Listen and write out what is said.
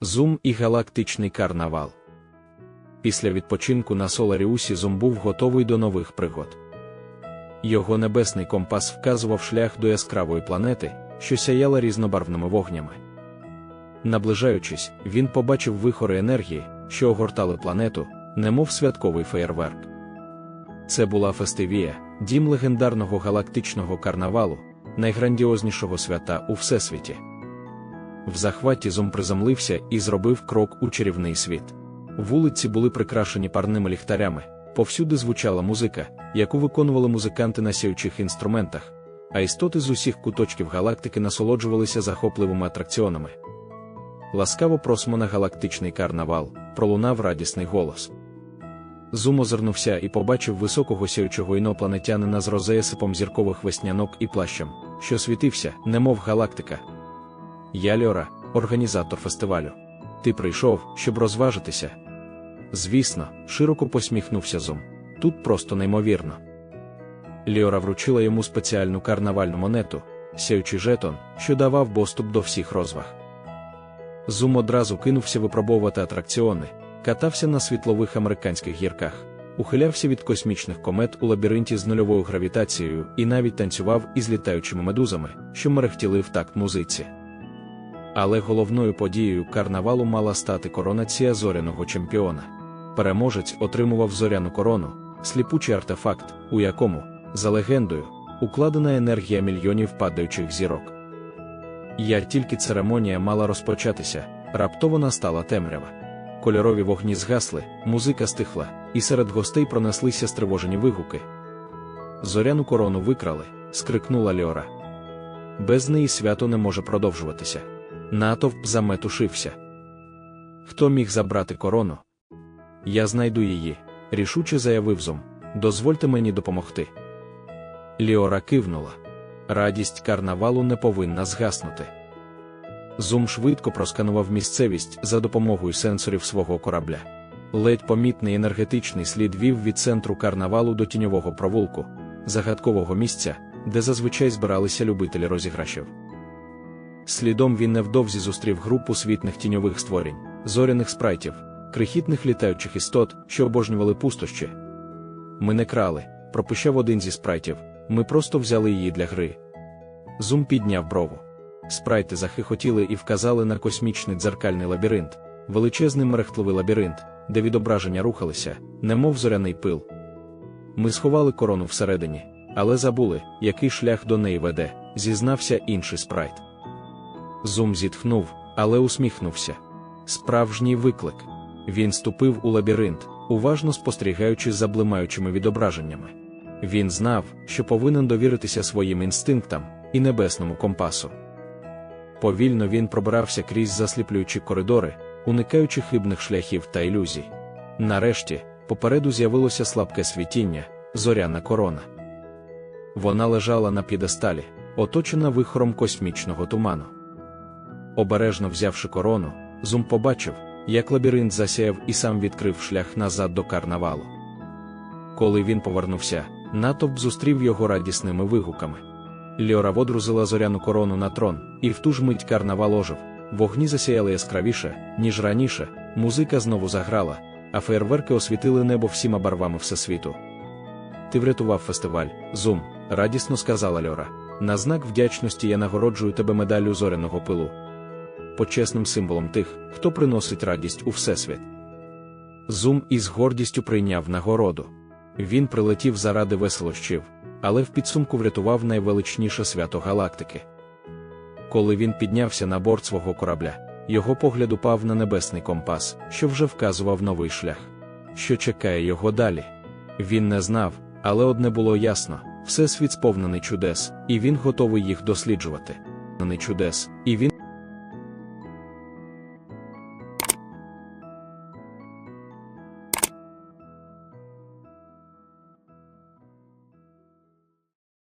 Зум і галактичний карнавал. Після відпочинку на Соларіусі Зум був готовий до нових пригод. Його небесний компас вказував шлях до яскравої планети, що сяяла різнобарвними вогнями. Наближаючись, він побачив вихори енергії, що огортали планету, немов святковий феєрверк. Це була фестивія, дім легендарного галактичного карнавалу, найграндіознішого свята у всесвіті. В захваті Зум приземлився і зробив крок у чарівний світ. Вулиці були прикрашені парними ліхтарями, повсюди звучала музика, яку виконували музиканти на сяючих інструментах, а істоти з усіх куточків галактики насолоджувалися захопливими атракціонами. Ласкаво просимо на галактичний карнавал, пролунав радісний голос. Зум озирнувся і побачив високого сяючого інопланетянина з розеясипом зіркових веснянок і плащем, що світився, немов галактика. Я Льора, організатор фестивалю. Ти прийшов, щоб розважитися. Звісно, широко посміхнувся Зум. Тут просто неймовірно. Ліора вручила йому спеціальну карнавальну монету, сяючий жетон, що давав доступ до всіх розваг. Зум одразу кинувся випробовувати атракціони, катався на світлових американських гірках, ухилявся від космічних комет у лабіринті з нульовою гравітацією і навіть танцював із літаючими медузами, що мерехтіли в такт музиці. Але головною подією карнавалу мала стати коронація зоряного чемпіона. Переможець отримував зоряну корону, сліпучий артефакт, у якому, за легендою, укладена енергія мільйонів падаючих зірок. Як тільки церемонія мала розпочатися, раптово настала темрява. Кольорові вогні згасли, музика стихла, і серед гостей пронеслися стривожені вигуки. Зоряну корону викрали, скрикнула Льора. Без неї свято не може продовжуватися. Натовп заметушився. Хто міг забрати корону? Я знайду її, рішуче заявив Зум. Дозвольте мені допомогти. Ліора кивнула. Радість карнавалу не повинна згаснути. Зум швидко просканував місцевість за допомогою сенсорів свого корабля. Ледь помітний енергетичний слід вів від центру карнавалу до тіньового провулку, загадкового місця, де зазвичай збиралися любителі розіграшів. Слідом він невдовзі зустрів групу світних тіньових створінь, зоряних спрайтів, крихітних літаючих істот, що обожнювали пустощі. Ми не крали, пропищав один зі спрайтів, ми просто взяли її для гри. Зум підняв брову. Спрайти захихотіли і вказали на космічний дзеркальний лабіринт, величезний мерехтливий лабіринт, де відображення рухалися, немов зоряний пил. Ми сховали корону всередині, але забули, який шлях до неї веде, зізнався інший спрайт. Зум зітхнув, але усміхнувся. Справжній виклик. Він ступив у лабіринт, уважно спостерігаючи за блимаючими відображеннями. Він знав, що повинен довіритися своїм інстинктам і небесному компасу. Повільно він пробирався крізь засліплюючі коридори, уникаючи хибних шляхів та ілюзій. Нарешті, попереду з'явилося слабке світіння, зоряна корона. Вона лежала на п'єдесталі, оточена вихором космічного туману. Обережно взявши корону, Зум побачив, як лабіринт засяяв і сам відкрив шлях назад до карнавалу. Коли він повернувся, натовп зустрів його радісними вигуками. Льора водрузила зоряну корону на трон, і в ту ж мить карнавал ожив, вогні засяяли яскравіше, ніж раніше, музика знову заграла, а фейерверки освітили небо всіма барвами всесвіту. Ти врятував фестиваль, Зум, радісно сказала Льора. На знак вдячності я нагороджую тебе медаллю зоряного пилу. Почесним символом тих, хто приносить радість у всесвіт. Зум із гордістю прийняв нагороду. Він прилетів заради веселощів, але в підсумку врятував найвеличніше свято галактики. Коли він піднявся на борт свого корабля, його погляд упав на небесний компас, що вже вказував новий шлях. Що чекає його далі? Він не знав, але одне було ясно: всесвіт сповнений чудес, і він готовий їх досліджувати. чудес, і він